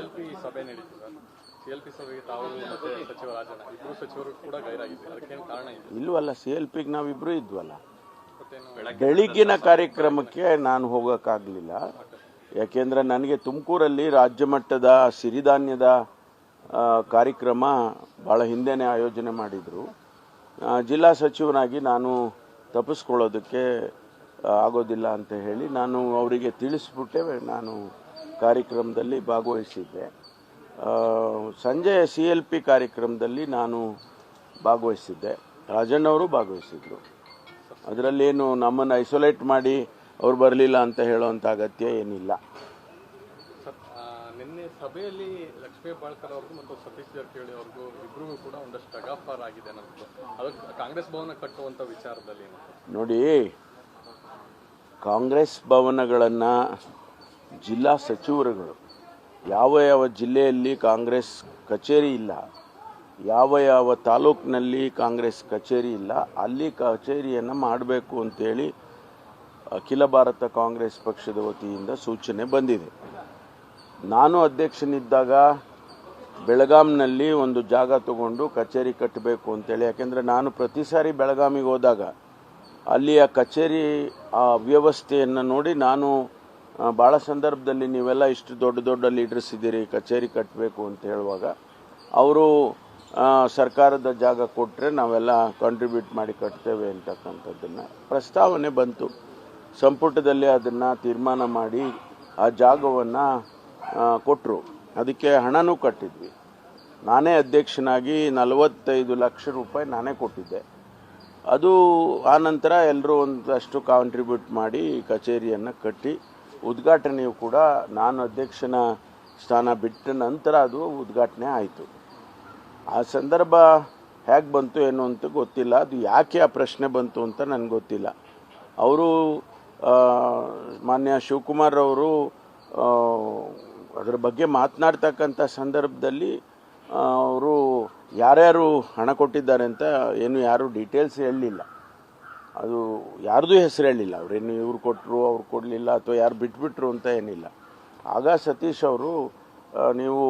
L P ಸಭೆ ನಡೀತು sir. C L P ಸಭೆಗೆ ತಾವು ಮತ್ತೆ ಸಚಿವ ರಾಜಣ್ಣ ಇಬ್ಬರು ಸಚಿವರು ಕೂಡ ಗೈರಾಗಿದ್ದಾರೆ. ಅದಕ್ಕೇನು ಕಾರಣ ಇದೆ? ಇಲ್ವಲ್ಲ ಸಿ ಎಲ್ ಪಿಗೆ ನಾವಿಬ್ರು ಇದ್ವಲ್ಲ. ಬೆಳಿಗ್ಗಿನ ಕಾರ್ಯಕ್ರಮಕ್ಕೆ ನಾನು ಹೋಗೋಕ್ಕಾಗಲಿಲ್ಲ. ಯಾಕೆಂದ್ರೆ ನನಗೆ ತುಮಕೂರಲ್ಲಿ ರಾಜ್ಯ ಮಟ್ಟದ ಸಿರಿಧಾನ್ಯದ ಕಾರ್ಯಕ್ರಮ ಭಾಳ ಹಿಂದೆನೇ ಆಯೋಜನೆ ಮಾಡಿದರು. ಜಿಲ್ಲಾ ಸಚಿವನಾಗಿ ನಾನು ತಪ್ಪಿಸ್ಕೊಳ್ಳೋದಕ್ಕೆ ಆಗೋದಿಲ್ಲ ಅಂತ ಹೇಳಿ ನಾನು ಅವರಿಗೆ ತಿಳಿಸ್ಬಿಟ್ಟೆ. ನಾನು ಕಾರ್ಯಕ್ರಮದಲ್ಲಿ ಭಾಗವಹಿಸಿದ್ದೆ. ಸಂಜೆ ಸಿ ಎಲ್ ಪಿ ಕಾರ್ಯಕ್ರಮದಲ್ಲಿ ನಾನು ಭಾಗವಹಿಸಿದ್ದೆ. ರಾಜಣ್ಣವರು ಭಾಗವಹಿಸಿದ್ರು. ಅದರಲ್ಲೇನು ನಮ್ಮನ್ನು ಐಸೋಲೇಟ್ ಮಾಡಿ ಅವ್ರು ಬರಲಿಲ್ಲ ಅಂತ ಹೇಳೋವಂಥ ಅಗತ್ಯ ಏನಿಲ್ಲ. ನಿನ್ನೆ ಸಭೆಯಲ್ಲಿ ಲಕ್ಷ್ಮೀ ಬಾಳ್ಕರ್ ಅವ್ರಿಗೂ ಮತ್ತು ಸತೀಶ್ ಜಾರಕಿಹೊಳಿ ಅವ್ರಿಗೂ ಇಬ್ಬರಿಗೂ ಕೂಡ ಒಂದಷ್ಟು ಟಗಾಫರ್ ಆಗಿದೆ ನನ್ನದು ಅದಕ್ಕೆ ಕಾಂಗ್ರೆಸ್ ಭವನ ಕಟ್ಟುವಂತ ವಿಚಾರದಲ್ಲಿ ನೋಡಿ ಕಾಂಗ್ರೆಸ್ ಭವನಗಳನ್ನು ಜಿಲ್ಲಾ ಸಚಿವರುಗಳು, ಯಾವ ಯಾವ ಜಿಲ್ಲೆಯಲ್ಲಿ ಕಾಂಗ್ರೆಸ್ ಕಚೇರಿ ಇಲ್ಲ, ಯಾವ ಯಾವ ತಾಲೂಕಿನಲ್ಲಿ ಕಾಂಗ್ರೆಸ್ ಕಚೇರಿ ಇಲ್ಲ, ಅಲ್ಲಿ ಕಚೇರಿಯನ್ನು ಮಾಡಬೇಕು ಅಂತೇಳಿ ಅಖಿಲ ಭಾರತ ಕಾಂಗ್ರೆಸ್ ಪಕ್ಷದ ವತಿಯಿಂದ ಸೂಚನೆ ಬಂದಿದೆ. ನಾನು ಅಧ್ಯಕ್ಷನಿದ್ದಾಗ ಬೆಳಗಾಂನಲ್ಲಿ ಒಂದು ಜಾಗ ತಗೊಂಡು ಕಚೇರಿ ಕಟ್ಟಬೇಕು ಅಂತೇಳಿ, ಯಾಕೆಂದರೆ ನಾನು ಪ್ರತಿ ಸಾರಿ ಬೆಳಗಾಮಿಗೆ ಹೋದಾಗ, ಅಲ್ಲಿಯ ಕಚೇರಿ ಆ ವ್ಯವಸ್ಥೆಯನ್ನು ನೋಡಿ ನಾನು ಭಾಳ ಸಂದರ್ಭದಲ್ಲಿ ನೀವೆಲ್ಲ ಇಷ್ಟು ದೊಡ್ಡ ದೊಡ್ಡ ಲೀಡರ್ಸ್ ಇದ್ದೀರಿ, ಕಚೇರಿ ಕಟ್ಟಬೇಕು ಅಂತ ಹೇಳುವಾಗ, ಅವರು ಸರ್ಕಾರದ ಜಾಗ ಕೊಟ್ಟರೆ ನಾವೆಲ್ಲ ಕಾಂಟ್ರಿಬ್ಯೂಟ್ ಮಾಡಿ ಕಟ್ತೇವೆ ಅಂತಕ್ಕಂಥದ್ದನ್ನು. ಪ್ರಸ್ತಾವನೆ ಬಂತು. ಸಂಪುಟದಲ್ಲಿ ಅದನ್ನು ತೀರ್ಮಾನ ಮಾಡಿ ಆ ಜಾಗವನ್ನು ಕೊಟ್ಟರು ಅದಕ್ಕೆ ಹಣನೂ ಕಟ್ಟಿದ್ವಿ. ನಾನೇ ಅಧ್ಯಕ್ಷನಾಗಿ ನಲವತ್ತೈದು ಲಕ್ಷ ರೂಪಾಯಿ ನಾನೇ ಕೊಟ್ಟಿದ್ದೆ. ಅದು ಆನಂತರ ನಂತರ ಎಲ್ಲರೂ ಒಂದಷ್ಟು ಕಾಂಟ್ರಿಬ್ಯೂಟ್ ಮಾಡಿ ಕಚೇರಿಯನ್ನು ಕಟ್ಟಿ ಉದ್ಘಾಟನೆಯು ಕೂಡ ನಾನು ಅಧ್ಯಕ್ಷನ ಸ್ಥಾನ ಬಿಟ್ಟ ನಂತರ ಅದು ಉದ್ಘಾಟನೆ ಆಯಿತು. ಆ ಸಂದರ್ಭ ಹೇಗೆ ಬಂತು ಏನು ಅಂತ ಗೊತ್ತಿಲ್ಲ. ಅದು ಯಾಕೆ ಆ ಪ್ರಶ್ನೆ ಬಂತು ಅಂತ ನನಗೆ ಗೊತ್ತಿಲ್ಲ. ಅವರು ಮಾನ್ಯ ಶಿವಕುಮಾರ್ ಅವರು ಅದರ ಬಗ್ಗೆ ಮಾತನಾಡ್ತಕ್ಕಂಥ ಸಂದರ್ಭದಲ್ಲಿ ಅವರು ಯಾರ್ಯಾರು ಹಣ ಕೊಟ್ಟಿದ್ದಾರೆ ಅಂತ ಏನು ಯಾರು ಡೀಟೇಲ್ಸ್ ಹೇಳಲಿಲ್ಲ. ಅದು ಯಾರ್ದು ಹೆಸರು ಹೇಳಿಲ್ಲ. ಅವ್ರೇನು ಇವ್ರು ಕೊಟ್ಟರು ಅವ್ರು ಕೊಡಲಿಲ್ಲ ಅಥವಾ ಯಾರು ಬಿಟ್ಬಿಟ್ರು ಅಂತ ಏನಿಲ್ಲ. ಆಗ ಸತೀಶ್ ಅವರು ನೀವು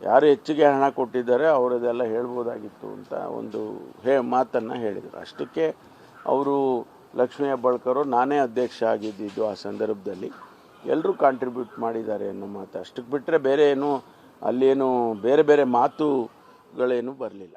ಯಾರು ಹೆಚ್ಚಿಗೆ ಹಣ ಕೊಟ್ಟಿದ್ದಾರೆ ಅವರದೆಲ್ಲ ಹೇಳ್ಬೋದಾಗಿತ್ತು ಅಂತ ಒಂದು ಹೇ, ಮಾತನ್ನು ಹೇಳಿದರು. ಅಷ್ಟಕ್ಕೆ ಅವರು ಲಕ್ಷ್ಮೀ ಹೆಬ್ಬಾಳ್ಕರು ನಾನೇ ಅಧ್ಯಕ್ಷ ಆಗಿದ್ದಿದ್ದು ಆ ಸಂದರ್ಭದಲ್ಲಿ. ಎಲ್ಲರೂ ಕಾಂಟ್ರಿಬ್ಯೂಟ್ ಮಾಡಿದ್ದಾರೆ ಅನ್ನೋ ಮಾತು. ಅಷ್ಟಕ್ಕೆ ಬಿಟ್ಟರೆ ಬೇರೆ ಏನು ಅಲ್ಲೇನು ಬೇರೆ ಬೇರೆ ಮಾತುಗಳೇನು ಬರಲಿಲ್ಲ.